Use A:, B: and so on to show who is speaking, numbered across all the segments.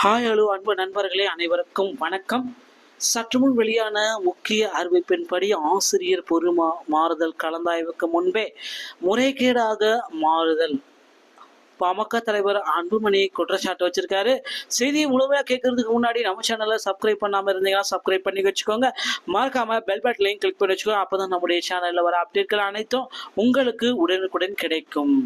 A: Hi hello அன்பு நண்பர்களே அனைவருக்கும் வணக்கம். சற்று முன் வெளியான முக்கிய அறிவிப்பின்படி ஆசிரியர் பொறுமா மாறுதல் கலந்தாய்வுக்கு முன்பே முறைகேடாக மாறுதல். பாமக தலைவர் அன்புமணி குற்றச்சாட்டு வச்சிருக்காரு. செய்தியை முழுமையாக கேட்கறதுக்கு முன்னாடி நம்ம சேனலை சப்ஸ்கிரைப் பண்ணாமல் இருந்தீங்கன்னா சப்ஸ்கிரைப் பண்ணி வச்சுக்கோங்க. மறக்காம பெல் பட்டனையும் கிளிக் பண்ணி வச்சுக்கோங்க. அப்பதான் நம்முடைய சேனலில் வர அப்டேட்கள் அனைத்தும் உங்களுக்கு உடனுக்குடன் கிடைக்கும்.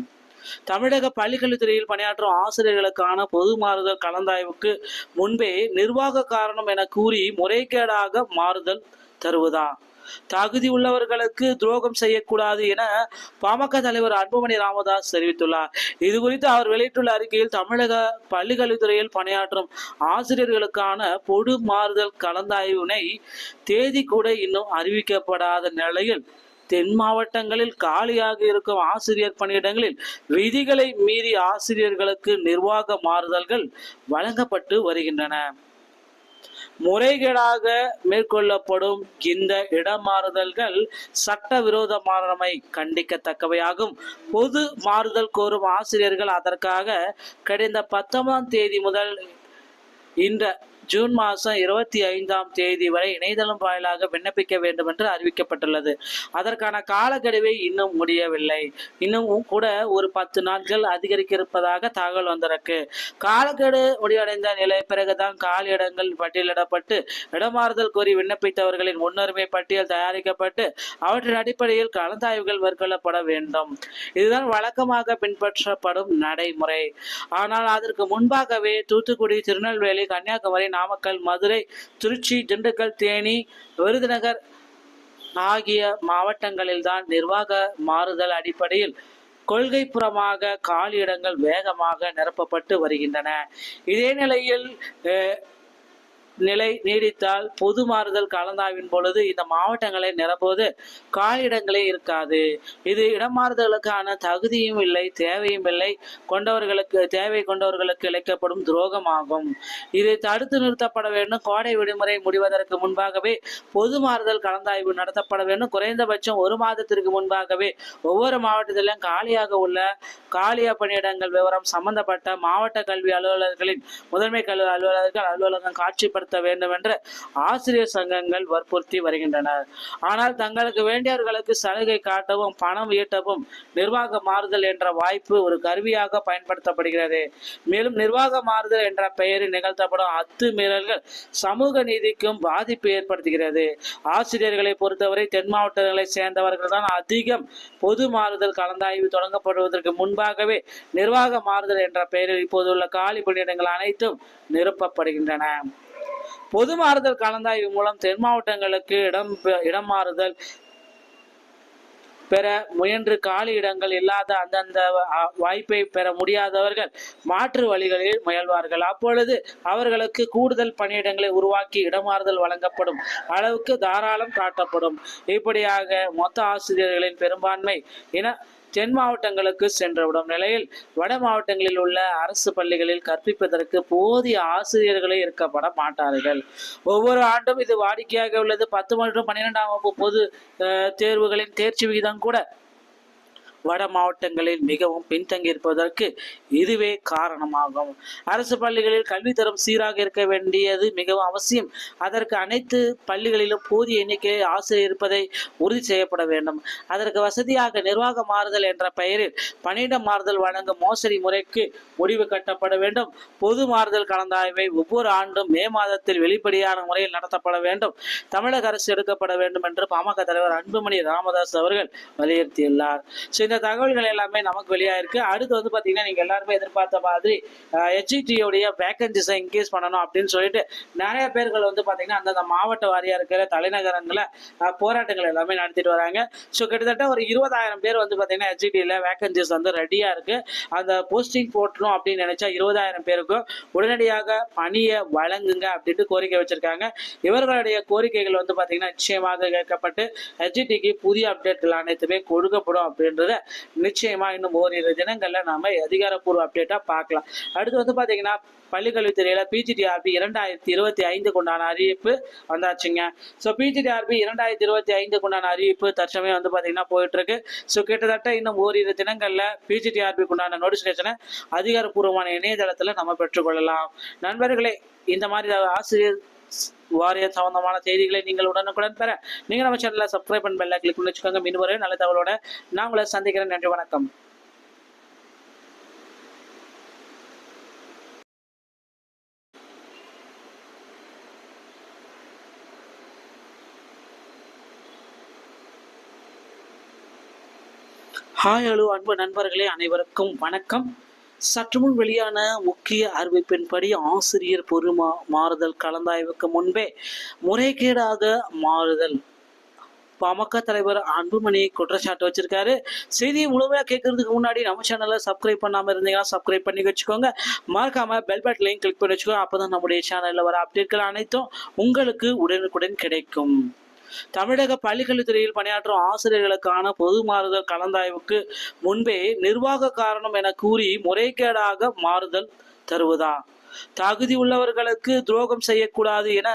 A: தமிழக பள்ளிக்கல்வித்துறையில் பணியாற்றும் ஆசிரியர்களுக்கான பொது மாறுதல் கலந்தாய்வுக்கு முன்பே நிர்வாக காரணம் என கூறி முறைகேடாக மாறுதல் தருவதா? தகுதி உள்ளவர்களுக்கு துரோகம் செய்யக்கூடாது என பாமக தலைவர் அன்புமணி ராமதாஸ் தெரிவித்துள்ளார். இது குறித்து அவர் வெளியிட்டுள்ள அறிக்கையில் தமிழக பள்ளிக்கல்வித்துறையில் பணியாற்றும் ஆசிரியர்களுக்கான பொது மாறுதல் கலந்தாய்வினை தேதி கூட இன்னும் அறிவிக்கப்படாத நிலையில் தென் மாவட்டங்களில் காலியாக இருக்கும் ஆசிரியர் பணியிடங்களில் விதிகளை மீறி ஆசிரியர்களுக்கு நிர்வாக மாறுதல்கள் வழங்கப்பட்டு வருகின்றன. முறைகேடாக மேற்கொள்ளப்படும் இந்த இடமாறுதல்கள் சட்டவிரோதமானமை கண்டிக்கத்தக்கவையாகும். பொது மாறுதல் கோரும் ஆசிரியர்கள் அதற்காக கடந்த பத்தொன்பதாம் தேதி முதல் இந்த ஜூன் மாதம் இருபத்தி ஐந்தாம் தேதி வரை இணையதளம் வாயிலாக விண்ணப்பிக்க வேண்டும் என்று அறிவிக்கப்பட்டுள்ளது. அதற்கான காலக்கெடுவை இன்னும் முடியவில்லை. இன்னும் கூட ஒரு பத்து நாட்கள் அதிகரிக்க இருப்பதாக தகவல் வந்திருக்கு. காலக்கெடு முடிவடைந்த நிலை பிறகுதான் காலி இடங்கள் பட்டியலிடப்பட்டு இடமாறுதல் கோரி விண்ணப்பித்தவர்களின் முன்னுரிமை பட்டியல் தயாரிக்கப்பட்டு அவற்றின் அடிப்படையில் கலந்தாய்வுகள் மேற்கொள்ளப்பட வேண்டும். இதுதான் வழக்கமாக பின்பற்றப்படும் நடைமுறை. ஆனால் அதற்கு முன்பாகவே தூத்துக்குடி திருநெல்வேலி கன்னியாகுமரி நாமக்கல் மதுரை திருச்சி திண்டுக்கல் தேனி விருதுநகர் ஆகிய மாவட்டங்களில்தான் நிர்வாக மாறுதல் அடிப்படையில் கொள்கைப்புறமாக காலியிடங்கள் வேகமாக நிரப்பப்பட்டு வருகின்றன. இதே நிலையில் அஹ், நிலை நீடித்தால் பொது மாறுதல் கலந்தாய்வின் பொழுது இந்த மாவட்டங்களை நிரப்புவது காலியிடங்களே இருக்காது. இது இடமாறுதலுக்கான தகுதியும் இல்லை தேவையும் இல்லை. கொண்டவர்களுக்கு தேவை கொண்டவர்களுக்கு இழைக்கப்படும் துரோகமாகும். இதை தடுத்து நிறுத்தப்பட வேண்டும். கோடை விடுமுறை முடிவதற்கு முன்பாகவே பொது மாறுதல் கலந்தாய்வு நடத்தப்பட வேண்டும். குறைந்தபட்சம் ஒரு மாதத்திற்கு முன்பாகவே ஒவ்வொரு மாவட்டத்திலும் காலியாக உள்ள காலிய பணியிடங்கள் விவரம் சம்பந்தப்பட்ட மாவட்ட கல்வி அலுவலர்களின் முதன்மை கல்வி அலுவலர்கள் அலுவலகம் காட்சிப்பட காட்சிப்படுத்த வேண்டும் என்று ஆசிரியர் சங்கங்கள் வற்புறுத்தி வருகின்றனர். ஆனால் தங்களுக்கு வேண்டியவர்களுக்கு சலுகை காட்டவும் பணம் ஈட்டவும் நிர்வாக மாறுதல் என்ற வாய்ப்பு ஒரு கருவியாக பயன்படுத்தப்படுகிறது. மேலும் நிர்வாக மாறுதல் என்ற பெயரில் நிகழ்த்தப்படும் அத்துமீறல்கள் சமூக நீதிக்கும் பாதிப்பு ஏற்படுத்துகிறது. ஆசிரியர்களை பொறுத்தவரை தென் மாவட்டங்களை சேர்ந்தவர்கள் தான் அதிகம் பொது மாறுதல் கலந்தாய்வு தொடங்கப்படுவதற்கு முன்பாகவே நிர்வாக மாறுதல் என்ற பெயரில் இப்போதுள்ள காலி பணியிடங்கள் அனைத்தும் நிரப்பப்படுகின்றன. பொது மாறுதல் கலந்தாய்வு மூலம் தென் மாவட்டங்களுக்கு இடம் பெ- இடம் மாறுதல் பெற முயன்று காலி இடங்கள் இல்லாத அந்தந்த வாய்ப்பை பெற முடியாதவர்கள் மாற்று வழிகளில் முயல்வார்கள். அப்பொழுது அவர்களுக்கு கூடுதல் பணியிடங்களை உருவாக்கி இடமாறுதல் வழங்கப்படும் அளவுக்கு தாராளம் காட்டப்படும். இப்படியாக மொத்த ஆசிரியர்களின் பெரும்பான்மை இன தென் மாவட்டங்களுக்கு சென்றுவிடும் நிலையில் வட மாவட்டங்களில் உள்ள அரசு பள்ளிகளில் கற்பிப்பதற்கு போதிய ஆசிரியர்களே இருக்கப்பட மாட்டார்கள். ஒவ்வொரு ஆண்டும் இது வாடிக்கையாக உள்ளது. பத்து மற்றும் பன்னிரெண்டாம் வகுப்பு பொது அஹ், தேர்வுகளின் தேர்ச்சி விகிதம் கூட வட மாவட்டங்களில் மிகவும் பின்தங்கியிருப்பதற்கு இதுவே காரணமாகும். அரசு பள்ளிகளில் கல்வி தரம் சீராக இருக்க வேண்டியது மிகவும் அவசியம். அதற்கு அனைத்து பள்ளிகளிலும் போதிய எண்ணிக்கை ஆசிரியர் இருப்பதை உறுதி செய்யப்பட வேண்டும். அதற்கு வசதியாக நிர்வாக மாறுதல் என்ற பெயரில் பணியிட மாறுதல் வழங்கும் மோசடி முறைக்கு முடிவு கட்டப்பட வேண்டும். பொது மாறுதல் கலந்தாய்வை ஒவ்வொரு ஆண்டும் மே மாதத்தில் வெளிப்படையான முறையில் நடத்தப்பட வேண்டும். தமிழக அரசு எடுக்கப்பட வேண்டும் என்று பாமக தலைவர் அன்புமணி ராமதாஸ் அவர்கள் வலியுறுத்தியுள்ளார். ஸோ இந்த தகவல்கள் எல்லாமே நமக்கு வெளியாயிருக்கு. அடுத்து வந்து பார்த்தீங்கன்னா நீங்கள் எல்லாருமே எதிர்பார்த்த மாதிரி ஹெச்இடியோடைய வேக்கன்சிஸை இன்க்ரீஸ் பண்ணணும் அப்படின்னு சொல்லிட்டு நிறைய பேர்கள் வந்து பார்த்தீங்கன்னா அந்தந்த மாவட்ட வாரியாக இருக்கிற தலைநகரங்களில் போராட்டங்கள் எல்லாமே நடத்திட்டு வராங்க. ஸோ கிட்டத்தட்ட ஒரு இருபதாயிரம் பேர் வந்து பார்த்தீங்கன்னா ஹெச்இடியில் வேகன்சிஸ் வந்து ரெடியாக இருக்குது அந்த போஸ்டிங் போட்டணும் அப்படின்னு நினச்சா இருபதாயிரம் பேருக்கும் உடனடியாக பணியை வழங்குங்க அப்படின்ட்டு கோரிக்கை வச்சுருக்காங்க. இவர்களுடைய கோரிக்கைகள் வந்து பார்த்தீங்கன்னா நிச்சயமாக கேட்கப்பட்டு ஹெச்டிக்கு புதிய அப்டேட்கள் அனைத்துமே கொடுக்கப்படும் அப்படின்றத நிச்சயமாக இன்னும் ஓரிரு தினங்களில் நாம் அதிகாரப்பூர்வ அப்டேட்டாக பார்க்கலாம். அடுத்து வந்து பாத்தீங்கன்னா பள்ளிக்கல்வித்துறையில் பிஜிடிஆர்பி இரண்டாயிரத்தி இருபத்தி ஐந்துக்கு உண்டான அறிவிப்பு வந்தாச்சுங்க. ஸோ பிஜிடிஆர்பி இரண்டாயிரத்தி இருபத்தி ஐந்துக்கு உண்டான அறிவிப்பு தற்சமயம் வந்து பார்த்தீங்கன்னா போயிட்டுருக்கு ஸோ கிட்டத்தட்ட இன்னும் ஓரிரு தினங்களில் பிஜிடிஆர்பிக்கு உண்டான நோட்டிஃபிகேஷனை அதிகாரப்பூர்வமான இணையதளத்தில் நம்ம பெற்றுக்கொள்ளலாம். நண்பர்களே இந்த மாதிரி ஆசிரியர் வாரிய சம்பந்தமான செய்திகளை நீங்கள் உடனுக்குடன் பெற நீங்கள் நம்ம சேனலில் சப்ஸ்கிரைப் பண்ண பெல்ல கிளிக் பண்ணி வச்சுக்கோங்க. மீண்டும் நல்ல தகவலோட நான் உங்களை சந்திக்கிறேன். நன்றி வணக்கம். ஹாய் ஹலோ அன்பு நண்பர்களே அனைவருக்கும் வணக்கம். சற்று முன் வெளியான முக்கிய அறிவிப்பின்படி ஆசிரியர் பொறுமா மாறுதல் கலந்தாய்வுக்கு முன்பே முறைகேடாக மாறுதல். பாமக தலைவர் அன்புமணி குற்றச்சாட்டு வச்சிருக்காரு. செய்தியை முழுமையாக கேட்கறதுக்கு முன்னாடி நம்ம சேனலை சப்ஸ்கிரைப் பண்ணாமல் இருந்தீங்கன்னா சப்ஸ்கிரைப் பண்ணி வச்சுக்கோங்க. மறக்காம பெல் பட்டனையும் கிளிக் பண்ணி வச்சுக்கோங்க. அப்பதான் நம்முடைய சேனலில் வர அப்டேட்கள் அனைத்தும் உங்களுக்கு உடனுக்குடன் கிடைக்கும். தமிழக பள்ளிக்கல்வித்துறையில் பணியாற்றும் ஆசிரியர்களுக்கான பொது மாறுதல் கலந்தாய்வுக்கு முன்பே நிர்வாக காரணம் என கூறி முறைகேடாக மாறுதல் தருவதா தகுதி உள்ளவர்களுக்கு துரோகம் செய்யக்கூடாது என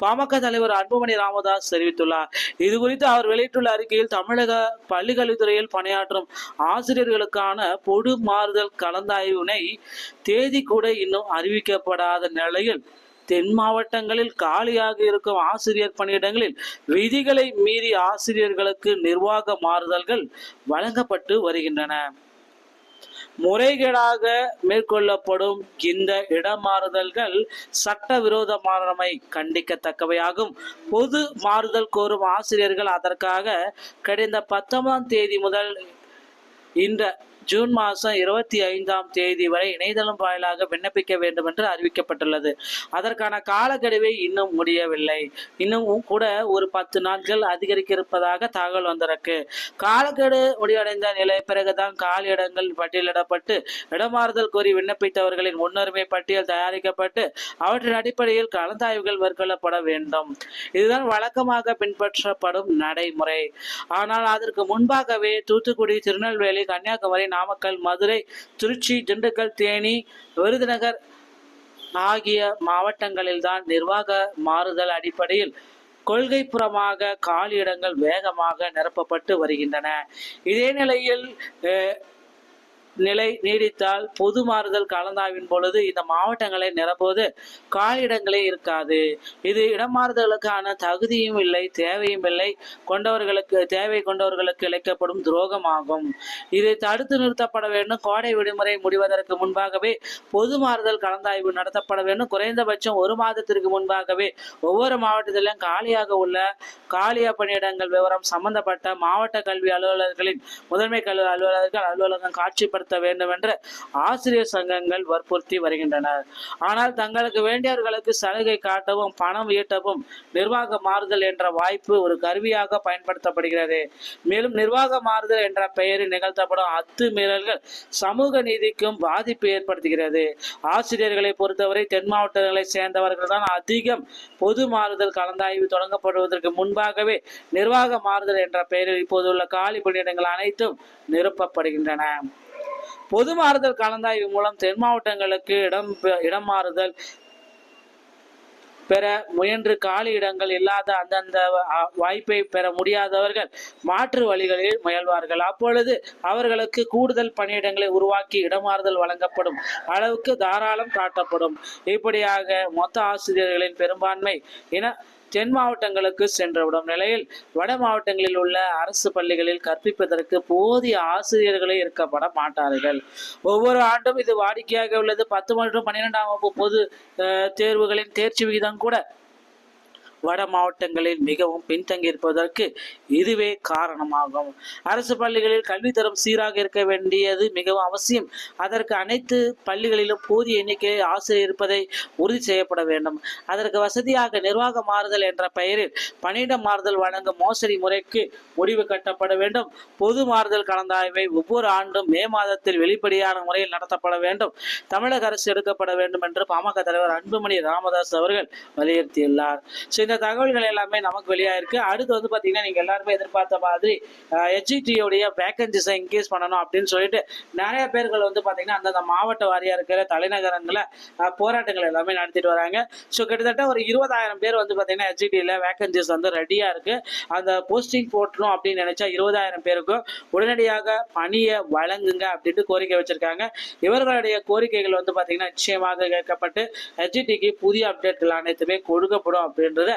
A: பாமக தலைவர் அன்புமணி ராமதாஸ் தெரிவித்துள்ளார். இது குறித்து அவர் வெளியிட்டுள்ள அறிக்கையில் தமிழக பள்ளிக்கல்வித்துறையில் பணியாற்றும் ஆசிரியர்களுக்கான பொது மாறுதல் கலந்தாய்வினை தேதி கூட இன்னும் அறிவிக்கப்படாத நிலையில் தென் மாவட்டங்களில் காலியாக இருக்கும் ஆசிரியர் பணியிடங்களில் விதிகளை மீறி ஆசிரியர்களுக்கு நிர்வாக மாறுதல்கள் வழங்கப்பட்டு வருகின்றன. முறைகேடாக மேற்கொள்ளப்படும் இந்த இடமாறுதல்கள் சட்டவிரோதமானமை கண்டிக்கத்தக்கவையாகும். பொது மாறுதல் கோரும் ஆசிரியர்கள் அதற்காக கடந்த பத்தொன்பதாம் தேதி முதல் இந்த ஜூன் மாதம் இருபத்தி ஐந்தாம் தேதி வரை இணையதளம் வாயிலாக விண்ணப்பிக்க வேண்டும் என்று அறிவிக்கப்பட்டுள்ளது. அதற்கான காலக்கெடுவை இன்னும் முடியவில்லை. இன்னும் கூட ஒரு பத்து நாட்கள் அதிகரிக்க இருப்பதாக தகவல் வந்திருக்கு. காலக்கெடு முடிவடைந்த நிலை பிறகுதான் காலி இடங்கள் பட்டியலிடப்பட்டு இடமாறுதல் கோரி விண்ணப்பித்தவர்களின் முன்னுரிமை பட்டியல் தயாரிக்கப்பட்டு அவற்றின் அடிப்படையில் கலந்தாய்வுகள் மேற்கொள்ளப்பட வேண்டும். இதுதான் வழக்கமாக பின்பற்றப்படும் நடைமுறை. ஆனால் அதற்கு முன்பாகவே தூத்துக்குடி திருநெல்வேலி கன்னியாகுமரி நாமக்கல் மதுரை திருச்சி திண்டுக்கல் தேனி விருதுநகர் ஆகிய மாவட்டங்களில்தான் நிர்வாக மாறுதல் அடிப்படையில் கொள்கைப்புறமாக காலியிடங்கள் வேகமாக நிரப்பப்பட்டு வருகின்றன. இதே நிலையில் அஹ், நிலை நீடித்தால் பொது மாறுதல் கலந்தாய்வின் பொழுது இந்த மாவட்டங்களை நிரப்புவது காலியிடங்களே இருக்காது. இது இடமாறுதலுக்கான தகுதியும் இல்லை தேவையும் இல்லை. கொண்டவர்களுக்கு தேவை கொண்டவர்களுக்கு இழைக்கப்படும் துரோகமாகும். இதை தடுத்து நிறுத்தப்பட வேண்டும். கோடை விடுமுறை முடிவதற்கு முன்பாகவே பொது மாறுதல் கலந்தாய்வு நடத்தப்பட வேண்டும். குறைந்தபட்சம் ஒரு மாதத்திற்கு முன்பாகவே ஒவ்வொரு மாவட்டத்திலும் காலியாக உள்ள காலிய பணியிடங்கள் விவரம் சம்பந்தப்பட்ட மாவட்ட கல்வி அலுவலர்களின் முதன்மை கல்வி அலுவலர்கள் அலுவலகம் காட்சிப்படுத்த வேண்டும் என்று ஆசிரியர் சங்கங்கள் வற்புறுத்தி வருகின்றனர் ஆனால் தங்களுக்கு வேண்டியவர்களுக்கு சலுகை காட்டவும் பணம் ஈட்டவும் நிர்வாக மாறுதல் என்ற வாய்ப்பு ஒரு கருவியாக பயன்படுத்தப்படுகிறது. மேலும் நிர்வாக மாறுதல் என்ற பெயரில் நிகழ்த்தப்படும் அத்துமீறல்கள் சமூக நீதிக்கும் பாதிப்பு ஏற்படுத்துகிறது. ஆசிரியர்களை பொறுத்தவரை தென் மாவட்டங்களை சேர்ந்தவர்கள் தான் அதிகம் பொது மாறுதல் கலந்தாய்வு தொடங்கப்படுவதற்கு முன்பாகவே நிர்வாக மாறுதல் என்ற பெயரில் இப்போதுள்ள காலி பணியிடங்கள் அனைத்தும் நிரப்பப்படுகின்றன. பொது மாறுதல் கலந்தாய்வு மூலம் தென் மாவட்டங்களுக்கு இடம் இடம் மாறுதல் பெற முயன்று காலி இடங்கள் இல்லாத அந்தந்த வாய்ப்பை பெற முடியாதவர்கள் மாற்று வழிகளில் முயல்வார்கள். அப்பொழுது அவர்களுக்கு கூடுதல் பணியிடங்களை உருவாக்கி இடமாறுதல் வழங்கப்படும் அளவுக்கு தாராளம் காட்டப்படும். இப்படியாக மொத்த ஆசிரியர்களின் பெரும்பான்மை இன தென் மாவட்டங்களுக்கு சென்றுவிடும் நிலையில் வட மாவட்டங்களில் உள்ள அரசு பள்ளிகளில் கற்பிப்பதற்கு போதிய ஆசிரியர்களே இருக்கப்பட மாட்டார்கள். ஒவ்வொரு ஆண்டும் இது வாடிக்கையாக உள்ளது. பத்து மற்றும் பன்னிரெண்டாம் வகுப்பு பொது அஹ், தேர்வுகளின் தேர்ச்சி விகிதம் கூட வட மாவட்டங்களில் மிகவும் பின்தங்கியிருப்பதற்கு இதுவே காரணமாகும். அரசு பள்ளிகளில் கல்வித்தரம் சீராக இருக்க வேண்டியது மிகவும் அவசியம். அதற்கு அனைத்து பள்ளிகளிலும் போதிய எண்ணிக்கை ஆசிரியர் இருப்பதை உறுதி செய்யப்பட வேண்டும். அதற்கு வசதியாக நிர்வாக மாறுதல் என்ற பெயரில் பணியிட மாறுதல் வழங்கும் மோசடி முறைக்கு முடிவு கட்டப்பட வேண்டும். பொது மாறுதல் கலந்தாய்வை ஒவ்வொரு ஆண்டும் மே மாதத்தில் வெளிப்படையான முறையில் நடத்தப்பட வேண்டும். தமிழக அரசு எடுக்கப்பட வேண்டும் என்று பாமக தலைவர் அன்புமணி ராமதாஸ் அவர்கள் வலியுறுத்தியுள்ளார். இந்த தகவல்கள் எல்லாமே நமக்கு வெளியாயிருக்கு அடுத்து வந்து பார்த்தீங்கன்னா நீங்கள் எல்லாருமே எதிர்பார்த்த மாதிரி ஹெச்இடியோடைய வேக்கன்சிஸை இன்க்ரீஸ் பண்ணணும் அப்படின்னு சொல்லிட்டு நிறைய பேர்கள் வந்து பார்த்தீங்கன்னா அந்தந்த மாவட்ட வாரியாக இருக்கிற தலைநகரங்களை போராட்டங்கள் எல்லாமே நடத்திட்டு வராங்க. ஸோ கிட்டத்தட்ட ஒரு இருபதாயிரம் பேர் வந்து பார்த்தீங்கன்னா ஹெச்இடியில் வேகன்சிஸ் வந்து ரெடியாக இருக்கு. அந்த போஸ்டிங் போட்டணும் அப்படின்னு நினச்சா இருபதாயிரம் பேருக்கும் உடனடியாக பணியை வழங்குங்க அப்படின்ட்டு கோரிக்கை வச்சுருக்காங்க. இவர்களுடைய கோரிக்கைகள் வந்து பார்த்தீங்கன்னா நிச்சயமாக கேட்கப்பட்டு ஹெச்டிக்கு புதிய அப்டேட்கள் அனைத்துமே கொடுக்கப்படும் அப்படின்றத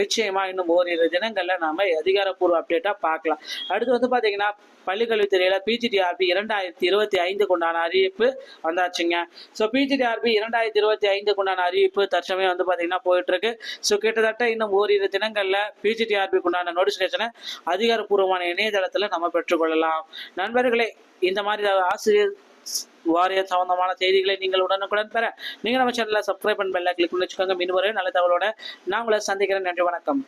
A: நிச்சயமா இன்னும் ஓரிரு தினங்கள்ல நாம அதிகாரப்பூர்வ அப்டேட்டா பார்க்கலாம். அடுத்து வந்து பாத்தீங்கன்னா பள்ளிக்கல்வித்துறையில பிஜிடிஆர்பி இரண்டாயிரத்தி இருபத்தி ஐந்துக்கு உண்டான அறிவிப்பு வந்தாச்சுங்க. ஸோ பிஜிடிஆர்பி இரண்டாயிரத்தி இருபத்தி ஐந்துக்கு உண்டான அறிவிப்பு தற்சமயம் வந்து பாத்தீங்கன்னா போயிட்டு இருக்கு ஸோ கிட்டத்தட்ட இன்னும் ஓரிரு தினங்கள்ல பிஜிடிஆர்பிக்கு உண்டான நோட்டிபிகேஷனை அதிகாரப்பூர்வமான இணையதளத்துல நம்ம பெற்றுக்கொள்ளலாம். நண்பர்களே இந்த மாதிரி ஆசிரியர் வாரிய சம்பந்தமான செய்திகளை நீங்கள் உடனுக்குடன் பெற. நீங்க நம்ம சேனலில் சப்ஸ்கிரைப் பண்ண பெல்ல கிளிக் பண்ணி வச்சுக்கோங்க. மீன் வரையும் நல்ல தகவலோட நான் உங்களை சந்திக்கிறேன். நன்றி வணக்கம்.